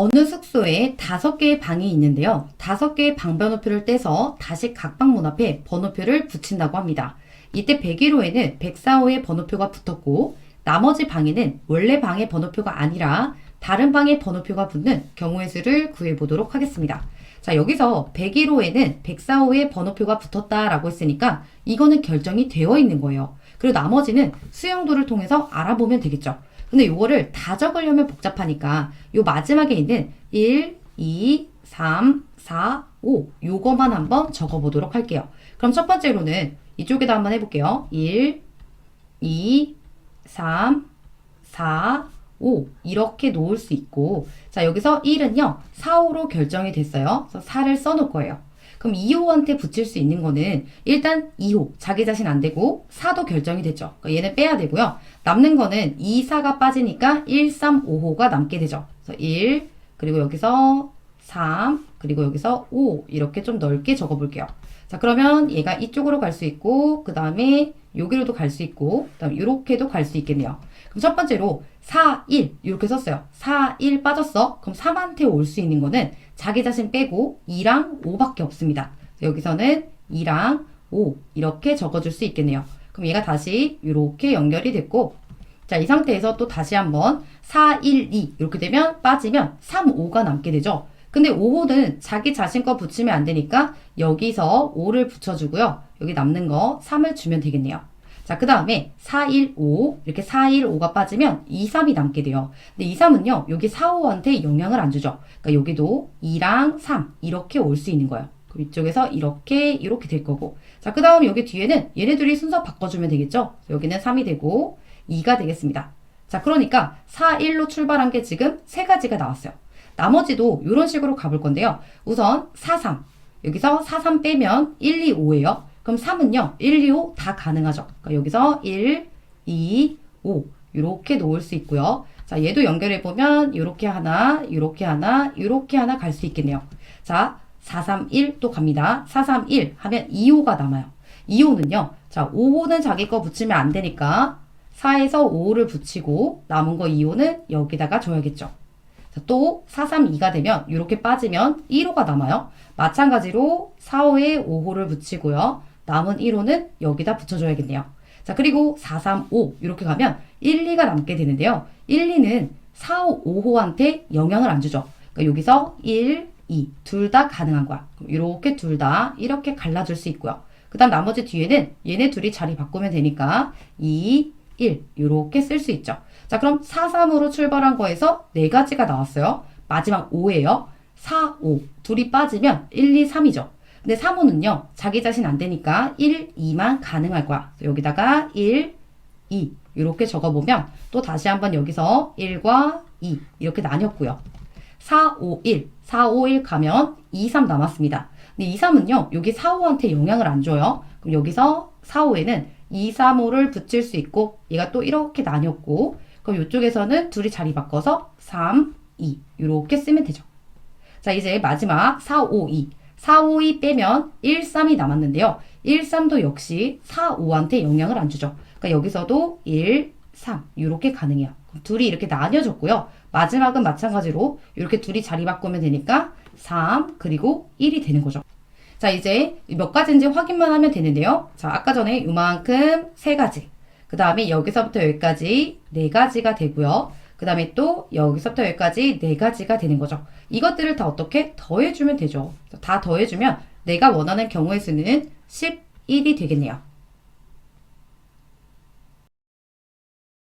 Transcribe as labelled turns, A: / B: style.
A: 어느 숙소에 다섯 개의 방이 있는데요. 다섯 개의 방 번호표를 떼서 다시 각 방 문 앞에 번호표를 붙인다고 합니다. 이때 101호에는 104호의 번호표가 붙었고 나머지 방에는 원래 방의 번호표가 아니라 다른 방의 번호표가 붙는 경우의 수를 구해 보도록 하겠습니다. 자, 여기서 101호에는 104호의 번호표가 붙었다라고 했으니까 이거는 결정이 되어 있는 거예요. 그리고 나머지는 수용도를 통해서 알아보면 되겠죠. 근데 요거를 다 적으려면 복잡하니까 요 마지막에 있는 1, 2, 3, 4, 5 요거만 한번 적어보도록 할게요. 그럼 첫 번째로는 이쪽에다 한번 해볼게요. 1, 2, 3, 4, 5 이렇게 놓을 수 있고 자 여기서 1은요 4, 5로 결정이 됐어요. 그래서 4를 써놓을 거예요. 그럼 2호한테 붙일 수 있는 거는 일단 2호 자기 자신 안 되고 4도 결정이 됐죠. 그러니까 얘는 빼야 되고요. 남는 거는 2, 4가 빠지니까 1, 3, 5호가 남게 되죠. 그래서 1 그리고 여기서 3 그리고 여기서 5 이렇게 좀 넓게 적어 볼게요. 자 그러면 얘가 이쪽으로 갈 수 있고 그 다음에 여기로도 갈 수 있고 그 다음에 이렇게도 갈 수 있겠네요. 그럼 첫 번째로 4, 1 이렇게 썼어요. 4, 1 빠졌어. 그럼 3한테 올 수 있는 거는 자기 자신 빼고 2랑 5밖에 없습니다. 여기서는 2랑 5 이렇게 적어줄 수 있겠네요. 그럼 얘가 다시 이렇게 연결이 됐고 자, 이 상태에서 또 다시 한번 4, 1, 2 이렇게 되면 빠지면 3, 5가 남게 되죠. 근데 5호는 자기 자신 거 붙이면 안 되니까 여기서 5를 붙여주고요. 여기 남는 거 3을 주면 되겠네요. 자, 그 다음에 4, 1, 5 이렇게 4, 1, 5가 빠지면 2, 3이 남게 돼요. 근데 2, 3은요. 여기 4, 5한테 영향을 안 주죠. 그러니까 여기도 2랑 3 이렇게 올 수 있는 거예요. 그럼 이쪽에서 이렇게 이렇게 될 거고. 자, 그 다음 여기 뒤에는 얘네들이 순서 바꿔주면 되겠죠. 여기는 3이 되고 2가 되겠습니다. 자, 그러니까 4, 1로 출발한 게 지금 세 가지가 나왔어요. 나머지도 이런 식으로 가볼 건데요. 우선 4, 3. 여기서 4, 3 빼면 1, 2, 5예요. 그럼 3은요, 1, 2, 5 다 가능하죠. 그러니까 여기서 1, 2, 5 이렇게 놓을 수 있고요. 자, 얘도 연결해 보면 이렇게 하나, 이렇게 하나, 이렇게 하나 갈 수 있겠네요. 자, 4, 3, 1 또 갑니다. 4, 3, 1 하면 2호가 남아요. 2호는요. 자, 5호는 자기 거 붙이면 안 되니까 4에서 5를 붙이고 남은 거 2호는 여기다가 줘야겠죠. 자, 또 4, 3, 2가 되면 이렇게 빠지면 1호가 남아요. 마찬가지로 4, 5에 5호를 붙이고요. 남은 1호는 여기다 붙여줘야겠네요. 자, 그리고 4, 3, 5 이렇게 가면 1, 2가 남게 되는데요. 1, 2는 4, 5, 5호한테 영향을 안 주죠. 그러니까 여기서 1, 2 둘 다 가능한 거야. 그럼 이렇게 둘 다 이렇게 갈라줄 수 있고요. 그 다음 나머지 뒤에는 얘네 둘이 자리 바꾸면 되니까 2, 1 이렇게 쓸 수 있죠. 자 그럼 4, 3으로 출발한 거에서 네 가지가 나왔어요. 마지막 5예요. 4, 5 둘이 빠지면 1, 2, 3이죠. 근데 3호는요 자기 자신 안 되니까 1, 2만 가능할 거야. 여기다가 1, 2 이렇게 적어보면 또 다시 한번 여기서 1과 2 이렇게 나뉘었고요. 4, 5, 1 4, 5, 1 가면 2, 3 남았습니다. 근데 2, 3은요 여기 4, 5한테 영향을 안 줘요. 그럼 여기서 4, 5에는 2, 3, 5를 붙일 수 있고 얘가 또 이렇게 나뉘었고 그럼 이쪽에서는 둘이 자리 바꿔서 3, 2 이렇게 쓰면 되죠. 자 이제 마지막 4, 5, 2 4, 5, 2 빼면 1, 3이 남았는데요. 1, 3도 역시 4, 5한테 영향을 안 주죠. 그러니까 여기서도 1, 3 이렇게 가능해요. 둘이 이렇게 나뉘어졌고요. 마지막은 마찬가지로 이렇게 둘이 자리 바꾸면 되니까 3 그리고 1이 되는 거죠. 자, 이제 몇 가지인지 확인만 하면 되는데요. 자, 아까 전에 이만큼 세 가지. 그 다음에 여기서부터 여기까지 네 가지가 되고요. 그 다음에 또 여기서부터 여기까지 네 가지가 되는 거죠. 이것들을 다 어떻게 더해주면 되죠. 다 더해주면 내가 원하는 경우의 수는 11이 되겠네요.